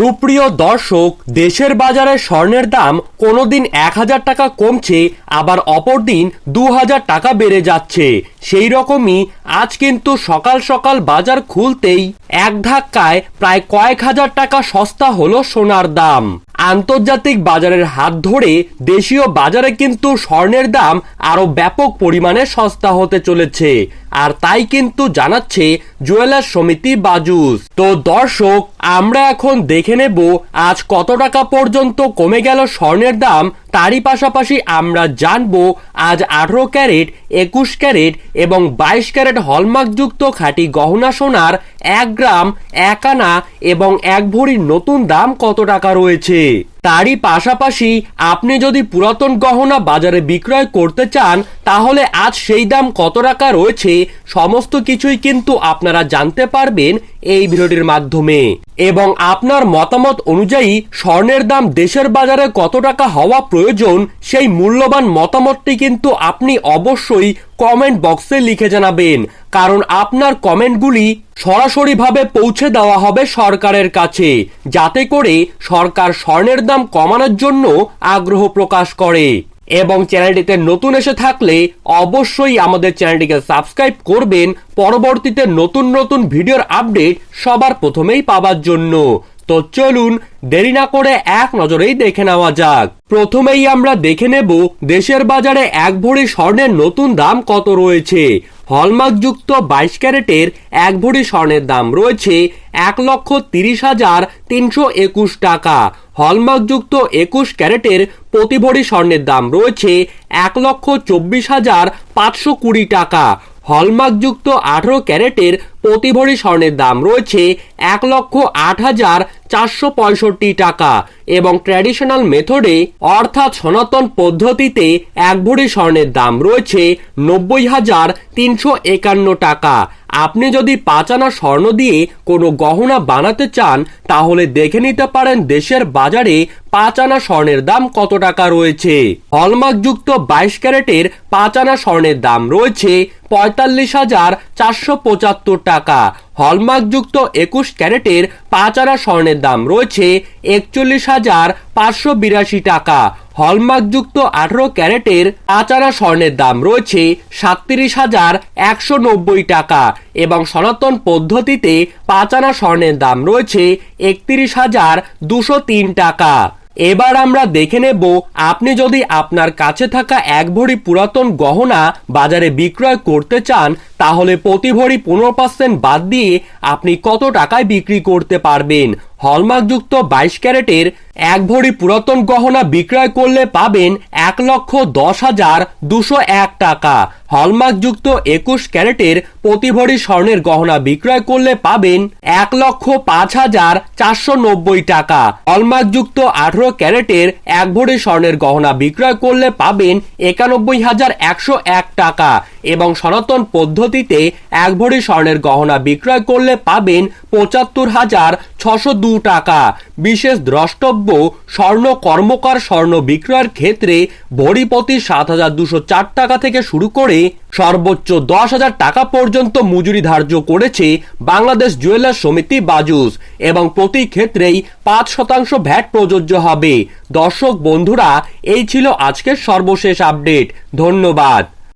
সুপ্রিয় দর্শক, দেশের বাজারে স্বর্ণের দাম কোনোদিন এক হাজার টাকা কমছে, আবার অপর দিন দু হাজার টাকা বেড়ে যাচ্ছে। সেই রকমই আজ কিন্তু সকাল সকাল বাজার খুলতেই এক ধাক্কায় প্রায় কয়েক হাজার টাকা সস্তা হলো সোনার দাম। আন্তর্জাতিক বাজারের হাত ধরে দেশীয় বাজারে কিন্তু স্বর্ণের দাম আরও ব্যাপক পরিমাণে সস্তা হতে চলেছে। আর তাই কিন্তু জানাচ্ছে জুয়েলার সমিতি বাজুস। তো দর্শক, আমরা এখন দেখে নেব আজ কত টাকা পর্যন্ত কমে গেল স্বর্ণের দাম। তারই পাশাপাশি আমরা জানব আজ আঠারো ক্যারেট, একুশ ক্যারেট এবং বাইশ ক্যারেট হলমার্কযুক্ত খাঁটি গহনা সোনার এক গ্রাম, এক আনা এবং এক ভরির নতুন দাম কত টাকা রয়েছে? তারই পাশাপাশি আপনি যদি পুরাতন গহনা বাজারে বিক্রয় করতে চান, তাহলে আজ সেই দাম কত টাকা রয়েছে সমস্ত কিছুই কিন্তু আপনারা জানতে পারবেন এই ভিডিওটির মাধ্যমে। এবং আপনার মতামত অনুযায়ী স্বর্ণের দাম দেশের বাজারে কত টাকা হওয়া প্রয়োজন, সেই মূল্যবান মতামতটি কিন্তু আপনি অবশ্যই কমেন্ট বক্সে লিখে জানাবেন, কারণ আপনার কমেন্টগুলি সরাসরিভাবে পৌঁছে দেওয়া হবে সরকারের কাছে, যাতে করে সরকার স্বর্ণের দাম কমানোর জন্য আগ্রহ প্রকাশ করে। এবং চ্যানেলটিতে নতুন এসে থাকলে অবশ্যই আমাদের চ্যানেলটিকে সাবস্ক্রাইব করবেন, পরবর্তীতে নতুন নতুন ভিডিওর আপডেট সবার প্রথমেই পাওয়ার জন্য। তো চলুন দেরি না করে এক নজরেই দেখে নেওয়া যাক। প্রথমেই আমরা দেখে নেব দেশের বাজারে এক ভরি স্বর্ণের নতুন দাম কত রয়েছে। হলমার্কযুক্ত বাইশ ক্যারেটের এক ভরি স্বর্ণের দাম রয়েছে এক লক্ষ তিরিশ হাজার তিনশো একুশ টাকা। হলমার্কযুক্ত একুশ ক্যারেটের প্রতি ভরি স্বর্ণের দাম রয়েছে এক লক্ষ চব্বিশ হাজার পাঁচশো কুড়ি টাকা। হলমার্কযুক্ত আঠেরো ক্যারেটের প্রতি ভরি স্বর্ণের দাম রয়েছে এক লক্ষ আট হাজার চারশো পঁয়ষট্টি টাকা এবং ট্র্যাডিশনাল মেথডে অর্থাৎ সনাতন পদ্ধতিতে, এক ভরি স্বর্ণের দাম রয়েছে নব্বই হাজার তিনশো একান্ন টাকা। আপনি যদি পাঁচানা স্বর্ণ দিয়ে কোনো গহনা বানাতে চান, তাহলে দেখে নিতে পারেন দেশের বাজারে পাঁচ আনা স্বর্ণের দাম কত টাকা রয়েছে। হলমার্কযুক্ত বাইশ ক্যারেটের পাঁচ আনা স্বর্ণের দাম রয়েছে পঁয়তাল্লিশ হাজার চারশো পঁচাত্তর টাকা। হলমার্কযুক্ত একুশ ক্যারেটের পাঁচ আনা স্বর্ণের দাম রয়েছে একচল্লিশ হাজার পাঁচশো বিরাশি টাকা। হলমার্কযুক্ত আঠারো ক্যারেটের পাঁচ আনা স্বর্ণের দাম রয়েছে সাতত্রিশ হাজার একশো নব্বই টাকা এবং সনাতন পদ্ধতিতে পাঁচ আনা স্বর্ণের দাম রয়েছে একত্রিশ হাজার দুশো তিন টাকা। এবার আমরা দেখে নেব, আপনি যদি আপনার কাছে থাকা এক ভরি পুরাতন গহনা বাজারে বিক্রয় করতে চান, তাহলে প্রতি ভরি পনেরো পার্সেন্ট বাদ দিয়ে আপনি কত টাকায় বিক্রি করতে পারবেন? হলমার্কযুক্ত বাইশ ক্যারেটের এক ভরি পুরাতন গহনা বিক্রয় করলে পাবেন এক লক্ষ দশ হাজার দুশো এক টাকা। হলমার্কযুক্ত একুশ ক্যারেটের প্রতি ভরি স্বর্ণের গহনা বিক্রয় করলে পাবেন এক লক্ষ পাঁচ হাজার চারশো নব্বই টাকা। হলমার্কযুক্ত আঠারো ক্যারেটের এক ভরি স্বর্ণের গহনা বিক্রয় করলে পাবেন একানব্বই হাজার একশো এক টাকা। এবং সনাতন পদ্ধতিতে এক ভরি স্বর্ণের গহনা বিক্রয় করলে পাবেন পঁচাত্তর হাজার ছশো দু টাকা। বিশেষ দ্রষ্টব্য, স্বর্ণ কর্মকার স্বর্ণ বিক্রয়ের ক্ষেত্রে ভরিপতি সাত হাজার দুশো চার টাকা থেকে শুরু করে সর্বোচ্চ দশ হাজার টাকা পর্যন্ত মজুরি ধার্য করেছে বাংলাদেশ জুয়েলার সমিতি বাজুস এবং প্রতি ক্ষেত্রেই পাঁচ শতাংশ ভ্যাট প্রযোজ্য হবে। দর্শক বন্ধুরা, এই ছিল আজকের সর্বশেষ আপডেট। ধন্যবাদ।